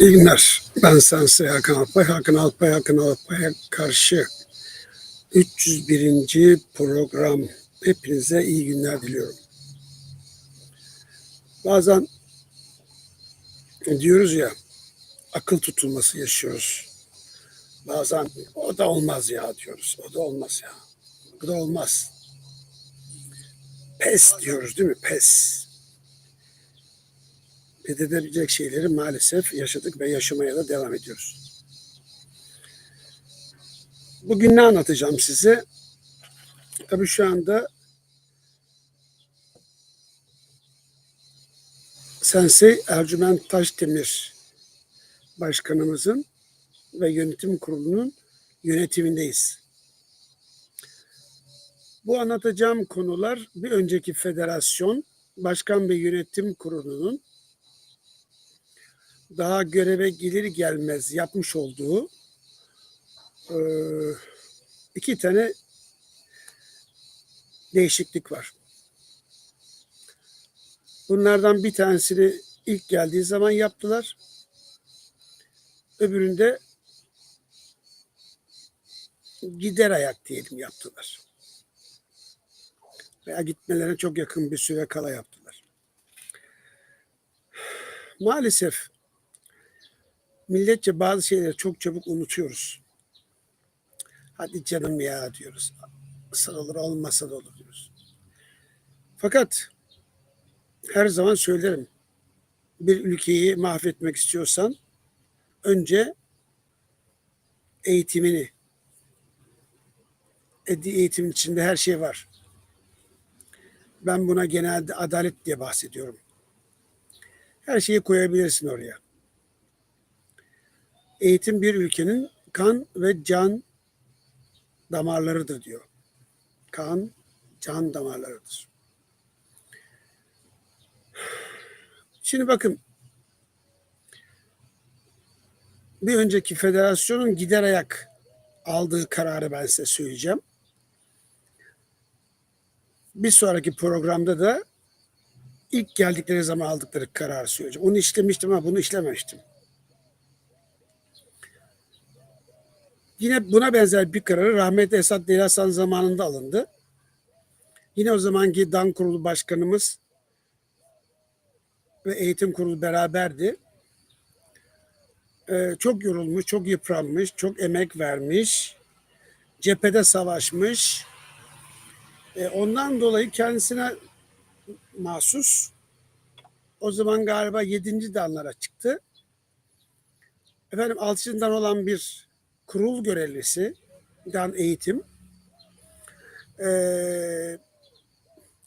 İyi günler. Ben Sensi Hakan Alpay. Hakan Alpay, Hakan Alpay'a karşı 301. program. Hepinize iyi günler diliyorum. Bazen diyoruz ya akıl tutulması yaşıyoruz. Bazen o da olmaz ya diyoruz. O da olmaz ya. Bu da olmaz. Pes diyoruz değil mi? Pes. Fethedebilecek şeyleri maalesef yaşadık ve yaşamaya da devam ediyoruz. Bugün ne anlatacağım size? Tabii şu anda Sensei Ercüment Taşdemir Başkanımızın ve yönetim kurulunun yönetimindeyiz. Bu anlatacağım konular bir önceki federasyon, başkan ve yönetim kurulunun daha göreve gelir gelmez yapmış olduğu e, iki tane değişiklik var. Bunlardan bir tanesini ilk geldiği zaman yaptılar. Öbüründe gider ayak diyelim yaptılar. Veya gitmelerine çok yakın bir süre kala yaptılar. Maalesef milletçe bazı şeyleri çok çabuk unutuyoruz. Hadi canım ya diyoruz. Sarılır olmasa da olur diyoruz. Fakat her zaman söylerim. Bir ülkeyi mahvetmek istiyorsan önce eğitimini eğitimin içinde her şey var. Ben buna genelde adalet diye bahsediyorum. Her şeyi koyabilirsin oraya. Eğitim bir ülkenin kan ve can damarlarıdır diyor. Kan, can damarlarıdır. Şimdi bakın bir önceki federasyonun gider ayak aldığı kararı ben size söyleyeceğim. Bir sonraki programda da ilk geldikleri zaman aldıkları kararı söyleyeceğim. Onu işlemiştim ama bunu işlememiştim. Yine buna benzer bir karar rahmetli Esat Delasan zamanında alındı. Yine o zamanki Dan Kurulu Başkanımız ve Eğitim Kurulu beraberdi. Ee, çok yorulmuş, çok yıpranmış, çok emek vermiş, cephede savaşmış. Ee, ondan dolayı kendisine mahsus o zaman galiba yedinci danlara çıktı. Efendim altıncıdan olan bir kurul görevlisi dan eğitim ee,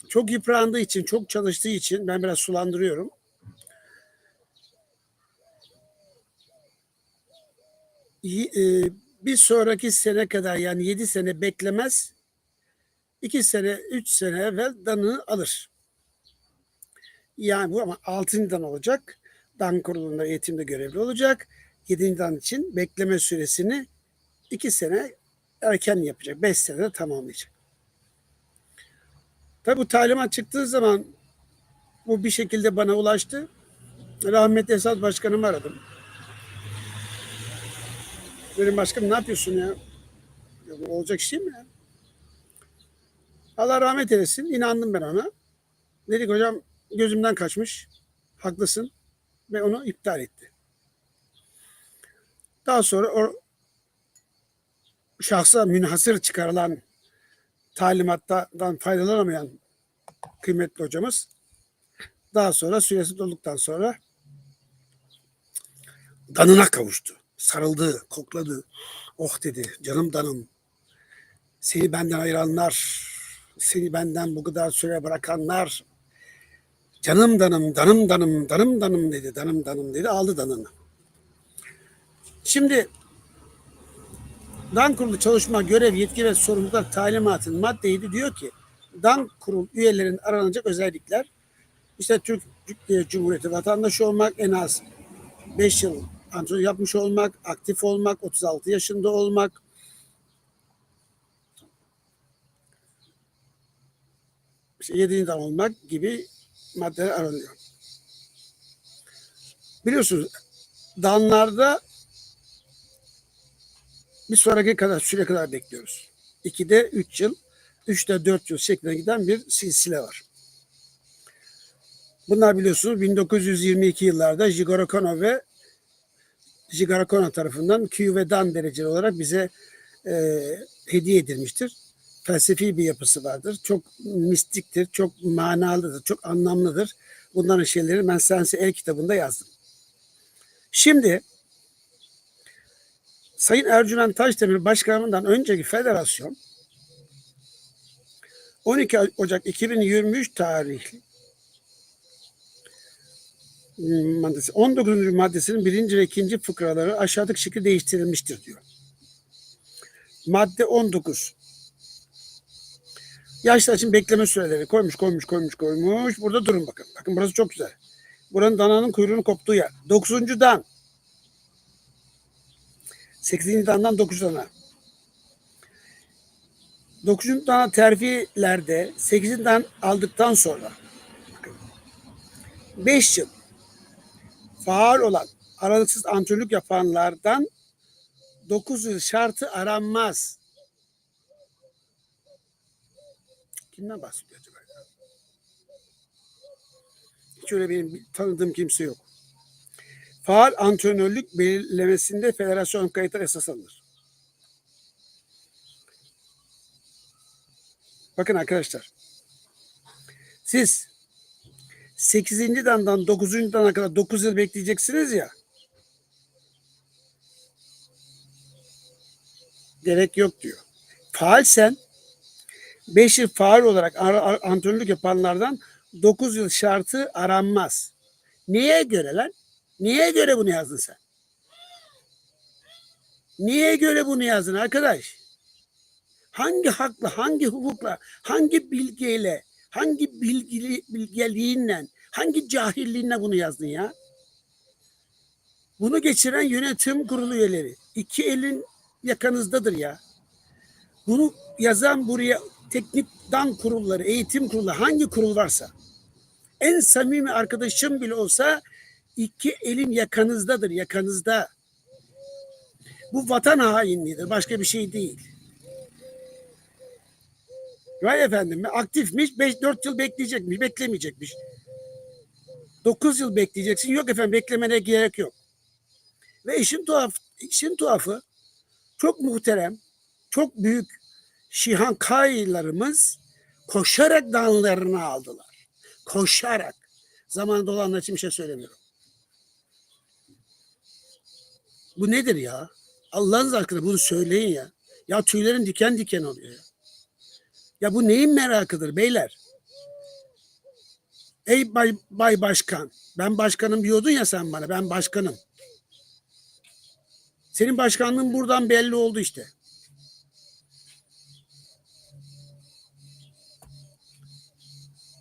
çok yıprandığı için, çok çalıştığı için ben biraz sulandırıyorum. E, bir sonraki sene kadar yani 7 sene beklemez. 2 sene, 3 sene evvel danı alır. Yani bu ama 6. dan olacak. Dan kurulunda eğitimde görevli olacak. 7. dan için bekleme süresini 2 sene erken yapacak. 5 senede tamamlayacak. Tabi bu talimat çıktığı zaman bu bir şekilde bana ulaştı. Rahmetli Esat Başkanımı aradım. Dedim başkanım ne yapıyorsun ya? ya olacak şey mi ya? Allah rahmet eylesin. İnandım ben ona. Dedik hocam gözümden kaçmış. Haklısın. Ve onu iptal etti. Daha sonra o şahsa münhasır çıkarılan talimattan faydalanamayan kıymetli hocamız daha sonra süresi dolduktan sonra danına kavuştu. Sarıldı, kokladı. Oh dedi, canım danım. Seni benden ayıranlar, seni benden bu kadar süre bırakanlar, canım danım, danım danım, danım danım dedi, danım danım dedi, aldı danını. Şimdi Dan kurulu çalışma, görev, yetki ve sorumluluklar talimatın madde 7 diyor ki Dan kurul üyelerin aranacak özellikler işte Türk, Türkiye Cumhuriyeti vatandaşı olmak, en az 5 yıl antrenör yapmış olmak, aktif olmak, 36 yaşında olmak, işte 7. dan olmak gibi maddeler aranıyor. Biliyorsunuz danlarda bir sonraki kadar süre kadar bekliyoruz. 2'de 3 yıl, 3'te 4 yıl şeklinde giden bir silsile var. Bunlar biliyorsunuz 1922 yıllarda Jigoro Kano ve Jigoro Kano tarafından Q ve Dan dereceli olarak bize e, hediye edilmiştir. Felsefi bir yapısı vardır. Çok mistiktir, çok manalıdır, çok anlamlıdır. Bunların şeyleri ben Sense El kitabında yazdım. Şimdi Sayın Ercüment Taşdemir Başkanı'ndan önceki federasyon 12 Ocak 2023 tarihli maddesi 19. maddesinin birinci ve ikinci fıkraları aşağıdaki şekilde değiştirilmiştir diyor. Madde 19. Yaşlar için bekleme süreleri koymuş koymuş koymuş koymuş. Burada durun bakın. Bakın burası çok güzel. Buranın dananın kuyruğunu koptuğu yer. 9. dan. 8. dandan 9. dana. 9. dana terfilerde 8. dan aldıktan sonra 5 yıl faal olan aralıksız antrenörlük yapanlardan 9 yıl şartı aranmaz. Kimden bahsediyor acaba? Hiç öyle benim tanıdığım kimse yok. Faal antrenörlük belirlemesinde federasyon kayıtları esas alınır. Bakın arkadaşlar. Siz 8. dandan 9. dana kadar 9 yıl bekleyeceksiniz ya. Gerek yok diyor. Faal sen 5 yıl faal olarak antrenörlük yapanlardan 9 yıl şartı aranmaz. Neye göre lan? Niye göre bunu yazdın sen? Niye göre bunu yazdın arkadaş? Hangi hakla, hangi hukukla, hangi bilgiyle, hangi bilgili, bilgeliğinle, hangi cahilliğinle bunu yazdın ya? Bunu geçiren yönetim kurulu üyeleri. iki elin yakanızdadır ya. Bunu yazan buraya teknik dan kurulları, eğitim kurulları hangi kurul varsa en samimi arkadaşım bile olsa iki elin yakanızdadır, yakanızda. Bu vatan hainliğidir, başka bir şey değil. Vay efendim, aktifmiş, 5-4 yıl bekleyecekmiş, beklemeyecekmiş. 9 yıl bekleyeceksin, yok efendim beklemene gerek yok. Ve işin tuhaf, işin tuhafı çok muhterem, çok büyük Şihan Kaylarımız koşarak danlarını aldılar. Koşarak. Zamanında olanlar için bir şey söylemiyorum. Bu nedir ya? Allah'ınız aşkına bunu söyleyin ya. Ya tüylerin diken diken oluyor ya. Ya bu neyin merakıdır beyler? Ey bay, bay başkan. Ben başkanım diyordun ya sen bana. Ben başkanım. Senin başkanlığın buradan belli oldu işte.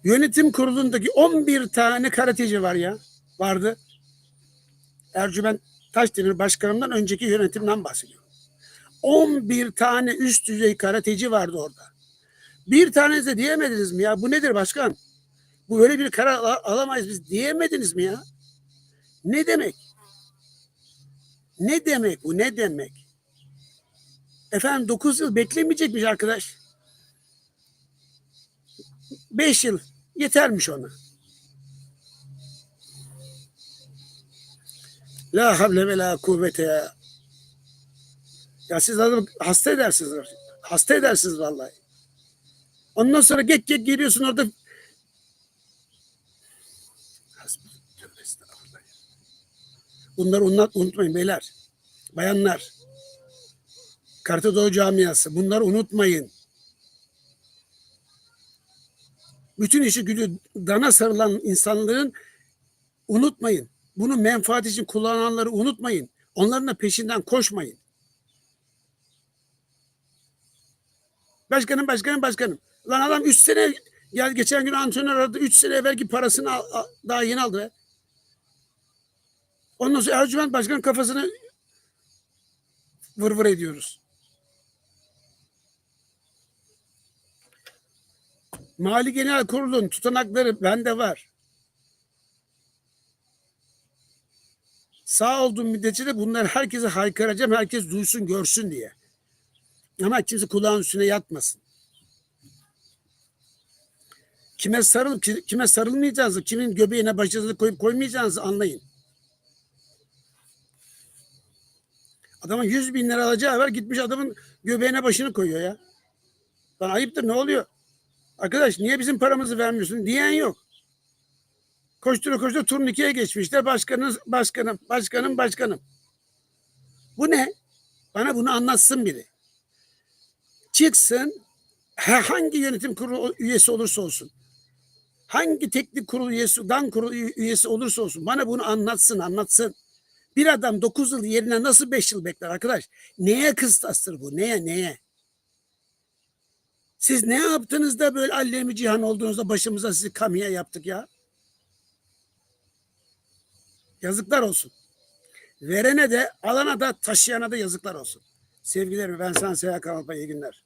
Yönetim kurulundaki 11 tane karateci var ya. Vardı. Ercüment Taşdemir başkanımdan önceki yönetimden bahsediyorum. 11 tane üst düzey karateci vardı orada. Bir tanesi de diyemediniz mi ya? Bu nedir başkan? Bu böyle bir karar al- alamayız biz diyemediniz mi ya? Ne demek? Ne demek bu? Ne demek? Efendim 9 yıl beklemeyecekmiş arkadaş. 5 yıl yetermiş ona. La havle ve la kuvvete ya. Ya siz adamı hasta edersiniz. Hasta edersiniz vallahi. Ondan sonra geç geç geliyorsun orada. Bunları unut, unutmayın beyler. Bayanlar. Karta Doğu Camiası. Bunları unutmayın. Bütün işi gücü dana sarılan insanların unutmayın. Bunu menfaat için kullananları unutmayın. Onların da peşinden koşmayın. Başkanım, başkanım, başkanım. Lan adam 3 sene gel geçen gün antrenör aradı. 3 sene evvelki parasını al- al- daha yeni aldı. be. Ondan sonra Ercüment Başkan kafasını vır vır ediyoruz. Mali Genel Kurulu'nun tutanakları bende var. Sağ olduğum müddetçe de bunlar herkese haykıracağım. Herkes duysun, görsün diye. Ama kimse kulağın üstüne yatmasın. Kime sarılıp ki- kime sarılmayacağınızı, kimin göbeğine başınızı koyup koymayacağınızı anlayın. Adamın 100 bin lira alacağı var gitmiş adamın göbeğine başını koyuyor ya. Lan ayıptır ne oluyor? Arkadaş niye bizim paramızı vermiyorsun diyen yok. Koştura koştura turnikeye geçmişler. Başkanın, başkanım, başkanım, başkanım. Bu ne? Bana bunu anlatsın biri. Çıksın hangi yönetim kurulu üyesi olursa olsun. Hangi teknik kurul üyesi, dan kurulu üye- üyesi olursa olsun. Bana bunu anlatsın, anlatsın. Bir adam 9 yıl yerine nasıl 5 yıl bekler arkadaş? Neye kıstastır bu? Neye, neye? Siz ne yaptınız da böyle allemi cihan olduğunuzda başımıza sizi kamiye yaptık ya? Yazıklar olsun. Verene de alana da taşıyana da yazıklar olsun. Sevgilerimi ben sana Seha Kanalpa iyi günler.